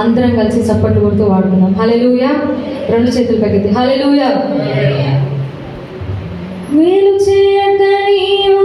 అందరం కలిసి చప్పట్లు కొడుతూ వాడుకుందాం. హలెలూయా రెండు చేతులు పైకెత్తి హలెలూయా మేలు చేయక నీవు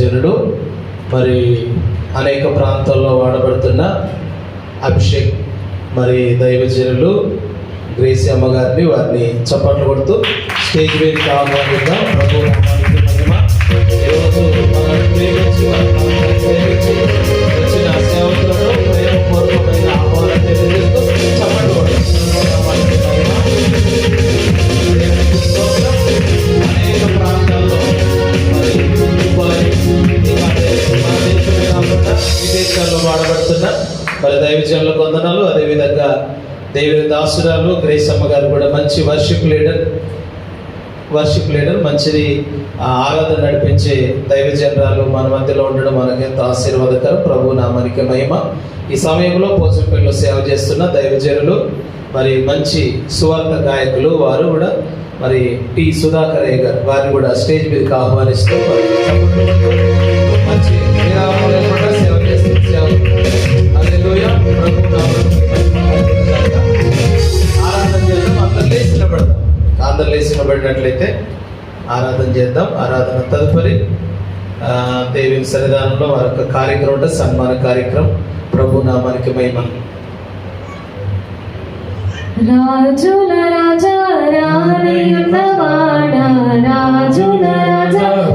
దైవజనుడు మరి అనేక ప్రాంతాల్లో వాడబడుతున్న అభిషేక్ మరి దైవజనులు గ్రేసి అమ్మగారిని వారిని చప్పట్లు కొడుతూ స్టేజ్ వేదిక ఆహ్వానిద్దాం ప్రభు మహిమ విదేశాల్లో వాడబడుతున్న మరి దైవజనుల కొందనాలు అదేవిధంగా దేవుని దాసురాలు గ్రేసమ్మ గారు కూడా మంచి వర్షిప్ లీడర్. వర్షిప్ లీడర్ మంచిది. ఆరాధన నడిపించే దైవజనరాలు మన మధ్యలో ఉండడం మనకి ఎంత ఆశీర్వాదకరం. ప్రభు నామానికి మహిమ. ఈ సమయంలో పోచంపల్లిలో సేవ చేస్తున్న దైవజనులు మరి మంచి సువార్త గాయకులు వారు కూడా మరి టి సుధాకరయ్య గారు వారిని కూడా స్టేజ్ మీదకి ఆహ్వానిస్తూ మంచి ఆరాధన చేద్దాం అందరు లేచి నిలబడదాం. అందరు లేచి నిలబడినట్లయితే ఆరాధన చేద్దాం. ఆరాధన తదుపరి ఆ, దేవుని సన్నిధానంలో మరొక కార్యక్రమం ఉంటుంది. సన్మాన కార్యక్రమం. ప్రభు నామానికి మహిమ. రాజుల రాజా రాజుల రాజా.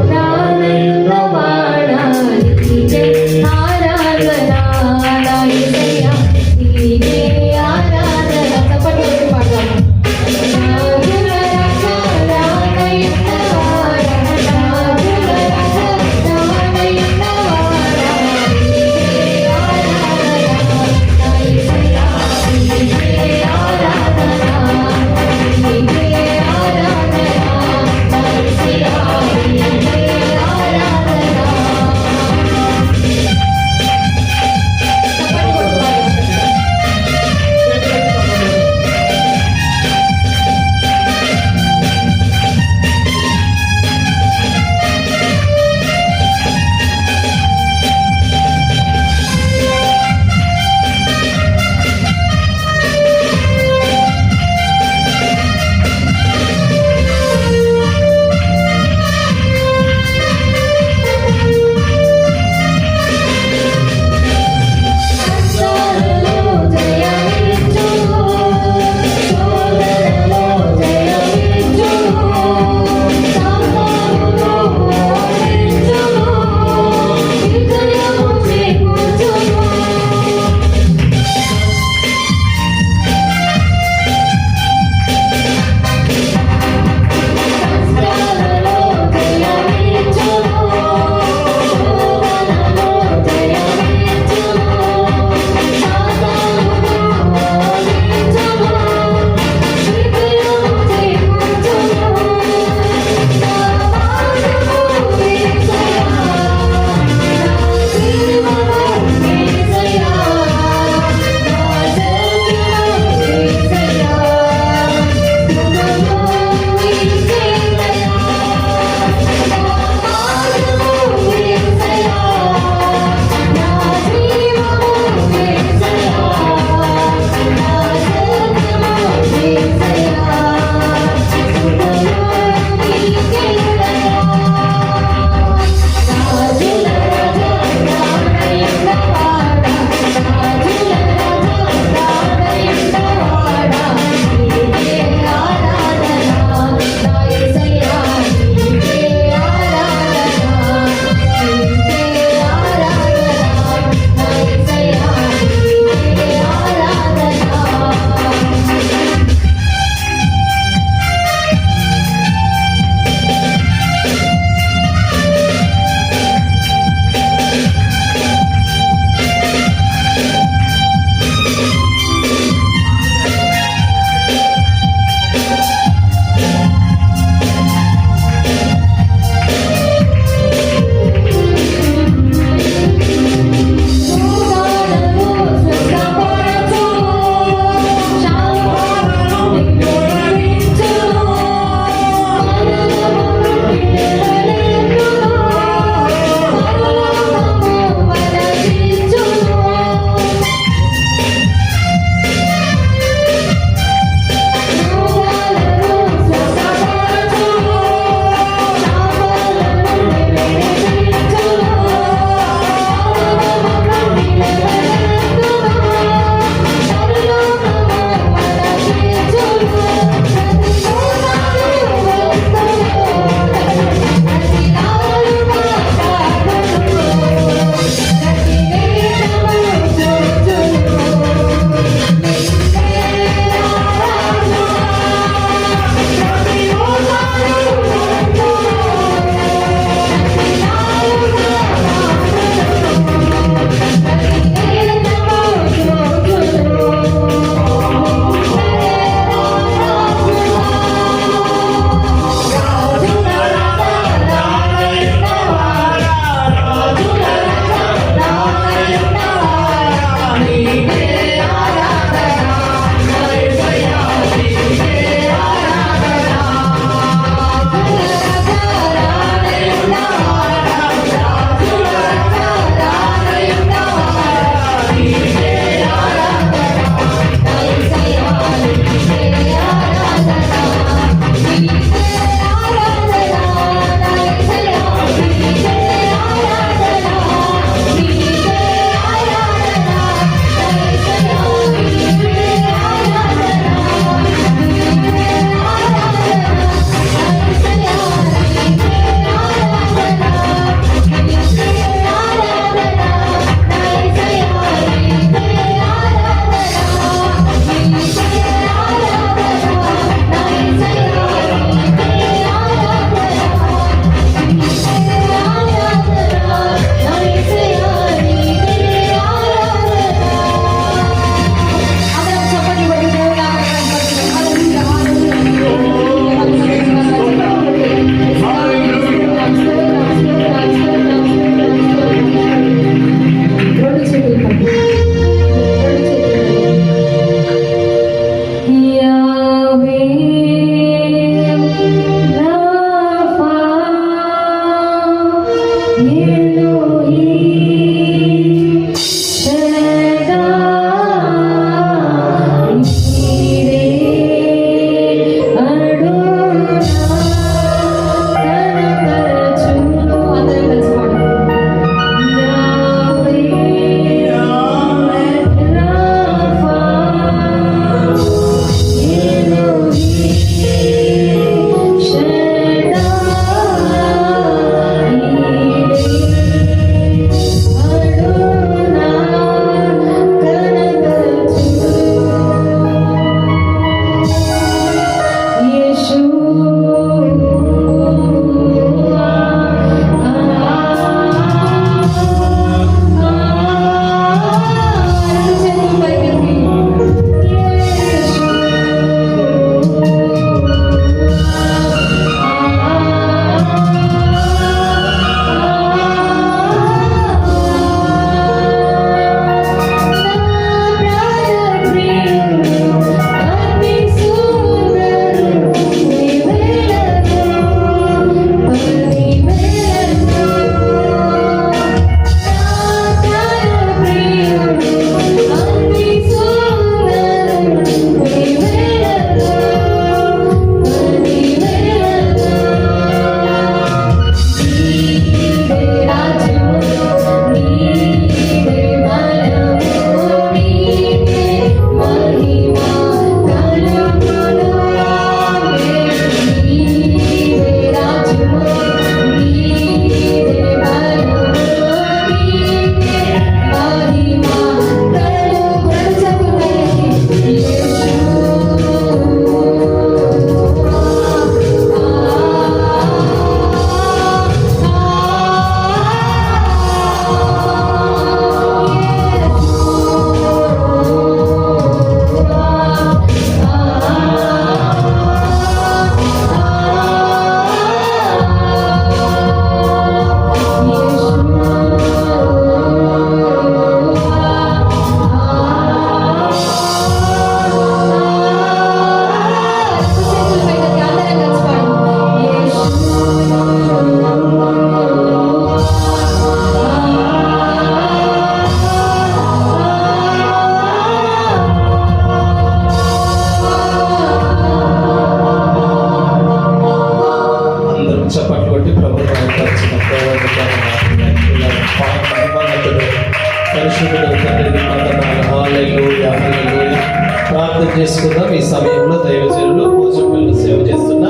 ప్రార్థన చేసుకుందాం ఈ సమయంలో దైవజనులు పూజలు సేవ చేస్తున్న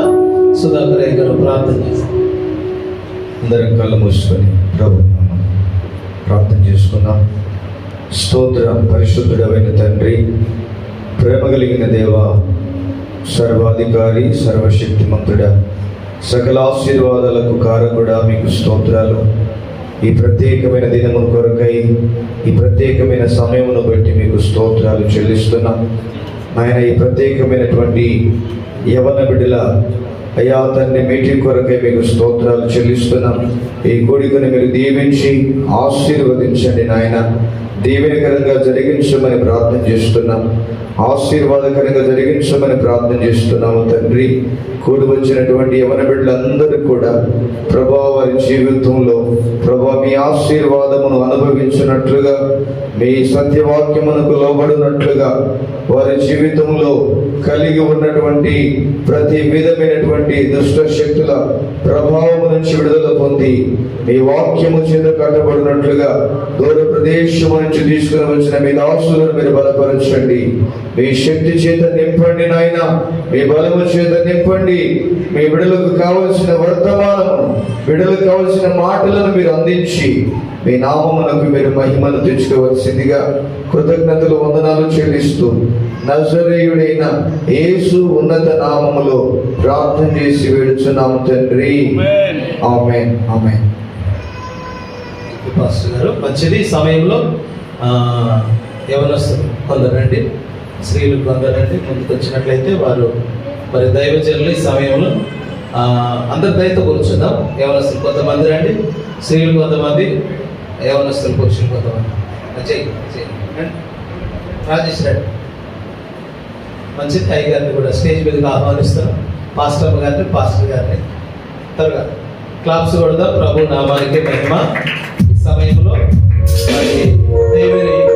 సుధాకర్ గారు ప్రార్థన చేస్తాం అందరం కళ్ళు మూసుకొని ప్రభు ప్రార్థన చేసుకుందాం స్తోత్ర పరిశుద్ధుడమైన తండ్రి ప్రేమ కలిగిన దేవ సర్వాధికారి సర్వశక్తిమంతుడ. సకల ఆశీర్వాదాలకు కారకుడా మీకు స్తోత్రాలు. ఈ ప్రత్యేకమైన దినము కొరకై ఈ ప్రత్యేకమైన సమయమును బట్టి మీకు స్తోత్రాలు చెల్లిస్తున్నాం. ఆయన ఈ ప్రత్యేకమైనటువంటి యవన బిడ్డల అయ్యా తండ్రి మీటింగ్ కొరకై మీకు స్తోత్రాలు చెల్లిస్తున్నాం. ఈ కోడికను మీరు దీవించి ఆశీర్వదించండి నాయన. దీవెనకరంగా జరిగించమని ప్రార్థన చేస్తున్నాం. ఆశీర్వాదకరంగా జరిగించమని ప్రార్థన చేస్తున్నాము తండ్రి. కూడి వచ్చినటువంటి యవన బిడ్డలందరూ కూడా ప్రభా వారి జీవితంలో ప్రభా మీ ఆశీర్వాదమును అనుభవించినట్లుగా మీ సత్యవాక్యమునకు లోబడినట్లుగా వారి జీవితంలో కలిగి ఉన్నటువంటి ప్రతి విధమైనటువంటి దుష్ట శక్తుల ప్రభావము నుంచి విడుదల పొంది మీ వాక్యము చేత కట్టబడినట్లుగా దూర ప్రదేశము నుంచి తీసుకుని వచ్చిన మీ దాసులను మీరు బలపరచండి. మీ శక్తి చేత నింపండి నాయన. మీ బలము చేత నింపండి. మీ విడుదలకు కావలసిన వర్తమానము విడుదలకు కావలసిన మాటలను మీరు అందించి మీ నామమునకు మీరు మహిమను తెచ్చుకోవలసిందిగా కృతజ్ఞతలు వందనాలు చెల్లిస్తూ నజరేయుడైన యేసు ఉన్నత నామములో ప్రార్థన చేసి వేడుచున్నాము తండ్రి. ఆమెన్. ఆమెన్. పాస్టర్ గారు మంచిది ఈ సమయంలో యవనస్తులు కొందరండి స్త్రీలు కొందరండి ముందుకు వచ్చినట్లయితే వారు మరి దైవజనులు ఈ సమయంలో. అందరి దయతో కూర్చుందాం. యవనస్తులు కొంతమంది రండి స్త్రీలు కొంతమంది యవనస్తులు పురుషులు కొంతమంది. చెయ్యి చెయ్యి. రాజేష్ రెడ్డి. మంచిది అయ్య గారిని కూడా స్టేజ్ మీదకి ఆహ్వానిస్తాం. పాస్టర్ గారిని పాస్టర్ గారిని. త్వరగా క్లాప్స్ కొడదాం. ప్రభు నామానికి మహిమ. సమయంలో సమయంలో మరి